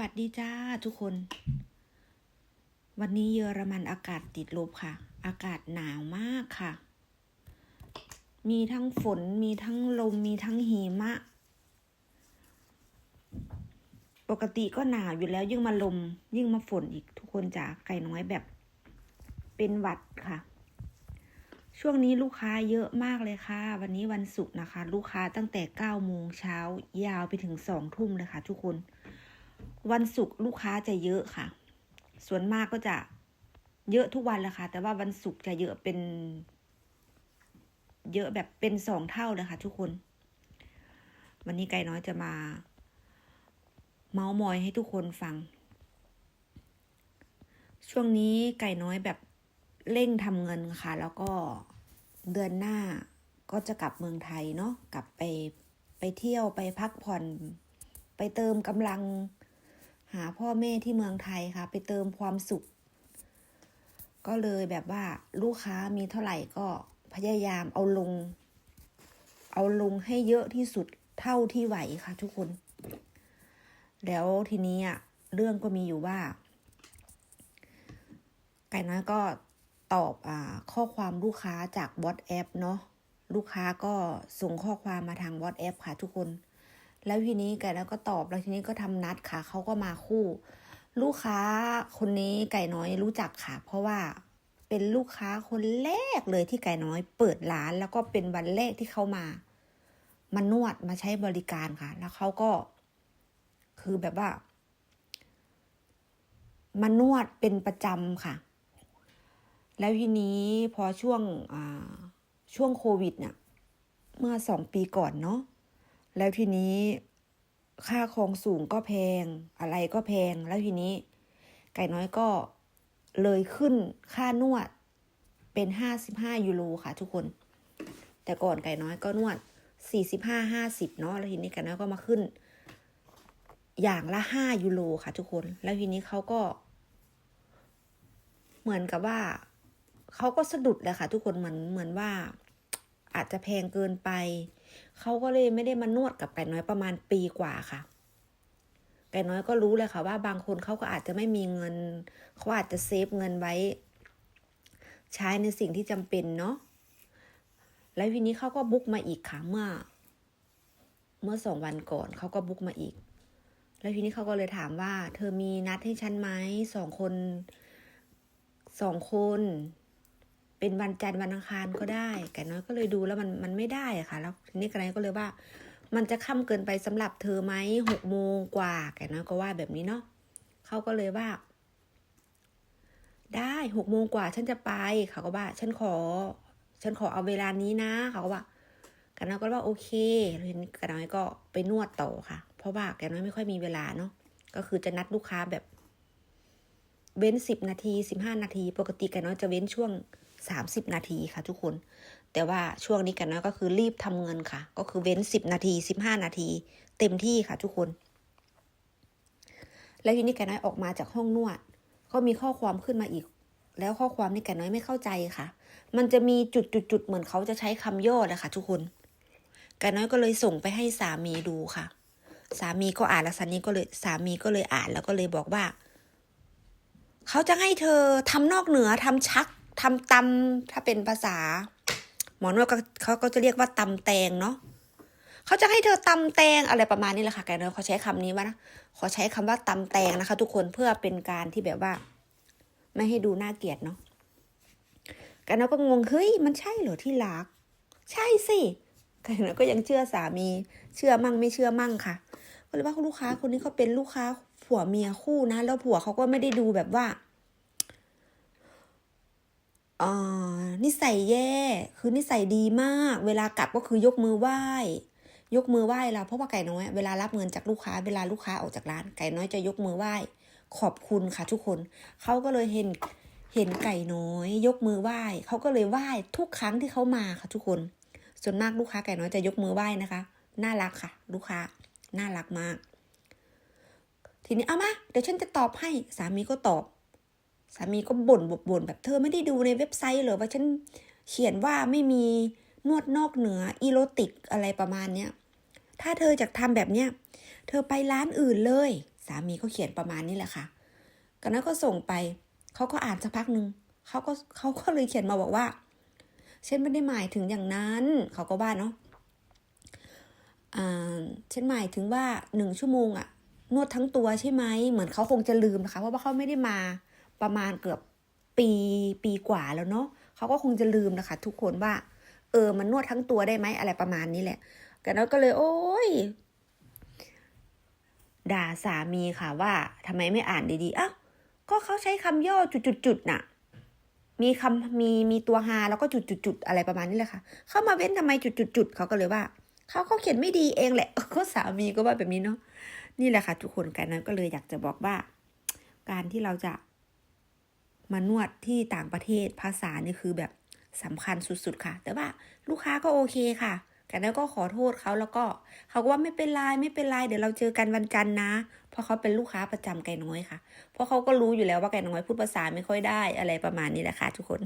วัสดีจ้าทุกคน วันนี้เยอรมันอากาศติดลบค่ะ อากาศหนาวมากค่ะ มีทั้งฝนมีทั้งลมมีทั้งหิมะ ปกติก็หนาวอยู่แล้วยิ่งมาลม ยิ่งมาฝนอีกทุกคนจ๋าไก่น้อยแบบ เป็นหวัดค่ะ ช่วงนี้ลูกค้าเยอะมากเลยค่ะ วันนี้วันศุกร์นะคะ ลูกค้าตั้งแต่เก้าโมงเช้ายาวไปถึงสองทุ่มเลยค่ะ ทุกคน วันศุกร์ลูกค้าจะเยอะค่ะ ส่วนมากก็จะเยอะทุกวันแหละค่ะ แต่ว่าวันศุกร์จะเยอะเป็น เยอะแบบเป็นสองเท่าเลยค่ะ ทุกคน วันนี้ไก่น้อยจะมา เมาส์มอยให้ทุกคนฟัง ช่วงนี้ไก่น้อยแบบเร่งทำเงินค่ะ แล้วก็เดือนหน้าก็จะกลับเมืองไทยเนาะกลับไปไปเที่ยวไปพักผ่อน ไปเติมกำลัง หาพ่อแม่ที่เมืองไทยค่ะ ไปเติมความสุข ก็เลยแบบว่าลูกค้ามีเท่าไหร่ก็พยายามเอาลง เอาลงให้เยอะที่สุดเท่าที่ไหวค่ะ ทุกคน แล้วทีนี้อะเรื่องก็มีอยู่ว่า ไก่น้อยก็ตอบอ่าข้อความลูกค้าจาก WhatsApp เนาะลูกค้าก็ส่งข้อความมาทาง WhatsApp ค่ะทุกคน แล้วทีนี้ไก่น้อยก็ตอบแล้วทีนี้ก็ทำนัดค่ะเขาก็มาคู่ ลูกค้าคนนี้ไก่น้อยรู้จักค่ะ เพราะว่าเป็นลูกค้าคนแรกเลยที่ไก่น้อย เปิดร้านแล้วก็เป็นวันแรกที่เขามา มานวดมาใช้บริการค่ะ แล้วเขาก็ คือแบบว่ามานวดเป็นประจำค่ะ แล้วทีนี้พอช่วงช่วงโควิดเนี่ยเมื่อสองปีก่อนเนาะ แล้วทีนี้ค่าครองสูงก็แพง อะไรก็แพง แล้วทีนี้ ไก่น้อยก็เลยขึ้นค่านวดเป็นห้าสิบห้ายูโรค่ะทุกคน แต่ก่อนไก่น้อยก็นวดสี่สิบห้าห้าสิบเนาะแล้วทีนี้ไก่น้อยก็มาขึ้น อย่างละห้ายูโรค่ะทุกคน แล้วทีนี้เขาก็ เหมือนกับว่าเขาก็สะดุดเลยค่ะ ทุกคนเหมือนเหมือนว่า อาจจะแพงเกินไป เขาก็เลยไม่ได้มานวดกับไก่น้อยประมาณปีกว่าค่ะ ไก่น้อยก็รู้เลยค่ะว่าบางคนเขาก็อาจจะไม่มีเงิน เขาอาจจะเซฟเงินไว้ ใช้ในสิ่งที่จำเป็นเนาะ แล้วทีนี้เขาก็บุกมาอีกค่ะเมื่อ เมื่อสองวันก่อนเขาก็บุกมาอีก แล้วทีนี้เขาก็เลยถามว่า เธอมีนัดให้ฉันไหมสองคนสองคน เป็นวันจันทร์วันอังคารก็ได้ ไก่น้อยก็เลยดูแล้วมันมันไม่ได้อะค่ะ แล้วทีนี้ไก่น้อยก็เลยว่า มันจะค่ำเกินไปสำหรับเธอไหมหกโมงกว่า ไก่น้อยก็ว่าแบบนี้เนาะเขาก็เลยว่า ได้หกโมงกว่าฉันจะไปเขาก็ว่าฉันขอ ฉันขอเอาเวลานี้นะเขาก็ว่าไก่น้อยก็ว่าโอเคแล้วทีนี้ไก่น้อยก็ไปนวดต่อค่ะ เพราะว่าไก่น้อยไม่ค่อยมีเวลาเนาะก็คือจะนัดลูกค้าแบบเว้นสิบนาทีสิบห้านาที ปกติไก่น้อยจะเว้นช่วง สามสิบนาทีค่ะทุกคน แต่ว่าช่วงนี้ก่น้อยก็คือรีบทำเงินค่ะ ก็คือเว้นสิบนาทีสิบห้านาที เต็มที่ค่ะทุกคน แล้วทีนี้ก่น้อยออกมาจากห้องนวด ก็มีข้อความขึ้นมาอีก แล้วข้อความนี้ก่น้อยไม่เข้าใจค่ะ มันจะมีจุดจุดจุดเหมือนเขาจะใช้คำย่อนะคะทุกคนก่น้อยก็เลยส่งไปให้สามีดูค่ะสามีก็อ่านแล้วสันนี้ก็เลยสามีก็เลยอ่านแล้วก็เลยบอกว่า เขาจะให้เธอทำนอกเหนือทำชัก ทำตำถ้าเป็นภาษา หมอนวดเขาก็จะเรียกว่าตำแตงเนาะเขาจะให้เธอตำแตงอะไรประมาณนี้แหละค่ะแกเนเขาใช้คำนี้ว่านะขอใช้คำว่าตำแตงนะคะ ทุกคนเพื่อเป็นการที่แบบว่า ไม่ให้ดูน่าเกลียดเนาะแกเนก็งงเฮ้ยมันใช่เหรอที่รัก ใช่สิแกเนก็ยังเชื่อสามี เชื่อมั่งไม่เชื่อมั่งค่ะก็เลยว่าลูกค้าคนนี้เขาเป็นลูกค้าผัวเมียคู่นะ แล้วผัวเขาก็ไม่ได้ดูแบบว่า นิสัยแย่ คือนิสัยดีมาก เวลากลับก็คือยกมือไหว้ ยกมือไหว้เราเพราะว่าไก่น้อย เวลารับเงินจากลูกค้า เวลาลูกค้าออกจากร้าน ไก่น้อยจะยกมือไหว้ ขอบคุณค่ะทุกคน เขาก็เลยเห็น เห็นไก่น้อย ยกมือไหว้ เขาก็เลยไหว้ทุกครั้งที่เขามาค่ะทุกคน ส่วนมากลูกค้าไก่น้อยจะยกมือไหว้นะคะ น่ารักค่ะ ลูกค้า น่ารักมาก ทีนี้เอามา เดี๋ยวฉันจะตอบให้ สามีก็ตอบ สามีก็บ่นบ่นแบบเธอไม่ได้ดูในเว็บไซต์เหรอว่าฉันเขียนว่าไม่มีนวดนอกเหนืออีโรติกอะไรประมาณเนี้ยถ้าเธอจะทำแบบเนี้ยเธอไปร้านอื่นเลย สามีเขาเขียนประมาณนี้แหละค่ะกันน้อยก็ส่งไปเขาก็อ่านสักพักหนึ่งเขาก็เขาก็เลยเขียนมาบอกว่าฉันไม่ได้หมายถึงอย่างนั้นเขาก็ว่าเนาะอ่าฉันหมายถึงว่าหนึ่งชั่วโมงอะนวดทั้งตัวใช่ไหมเหมือนเขาคงจะลืมนะคะเพราะว่าเขาไม่ได้มา ประมาณเกือบปีปีกว่าแล้วเนาะเขาก็คงจะลืมนะคะทุกคนว่า เออมันนวดทั้งตัวได้ไหมอะไรประมาณนี้แหละกันน้อยก็เลย โอ้ยด่าสามีค่ะว่าทำไมไม่อ่านดีๆอ้าวก็เขาใช้คำย่อจุดๆๆน่ะ มีคำมีมีตัวฮาแล้วก็จุดๆๆอะไรประมาณนี้แหละค่ะ เข้ามาเว้นทำไมจุดๆๆเขาก็เลยว่าเขาเขาเขียนไม่ดีเองแหละก็สามีก็ว่าแบบนี้เนาะนี่แหละค่ะ ทุกคนกันนั้นก็เลยอยากจะบอกว่า การที่เราจะ มานวดที่ต่างประเทศภาษานี่คือแบบสำคัญสุดๆค่ะ แต่ว่าลูกค้าก็โอเคค่ะกันแล้วก็ขอโทษเขาแล้วก็เขาก็ว่าไม่เป็นไรไม่เป็นไรเดี๋ยวเราเจอกันวันจันทร์นะ เพราะเขาเป็นลูกค้าประจำไก่น้อยค่ะ เพราะเขาก็รู้อยู่แล้วว่าไก่น้อยพูดภาษาไม่ค่อยได้อะไรประมาณนี้แหละค่ะทุกคน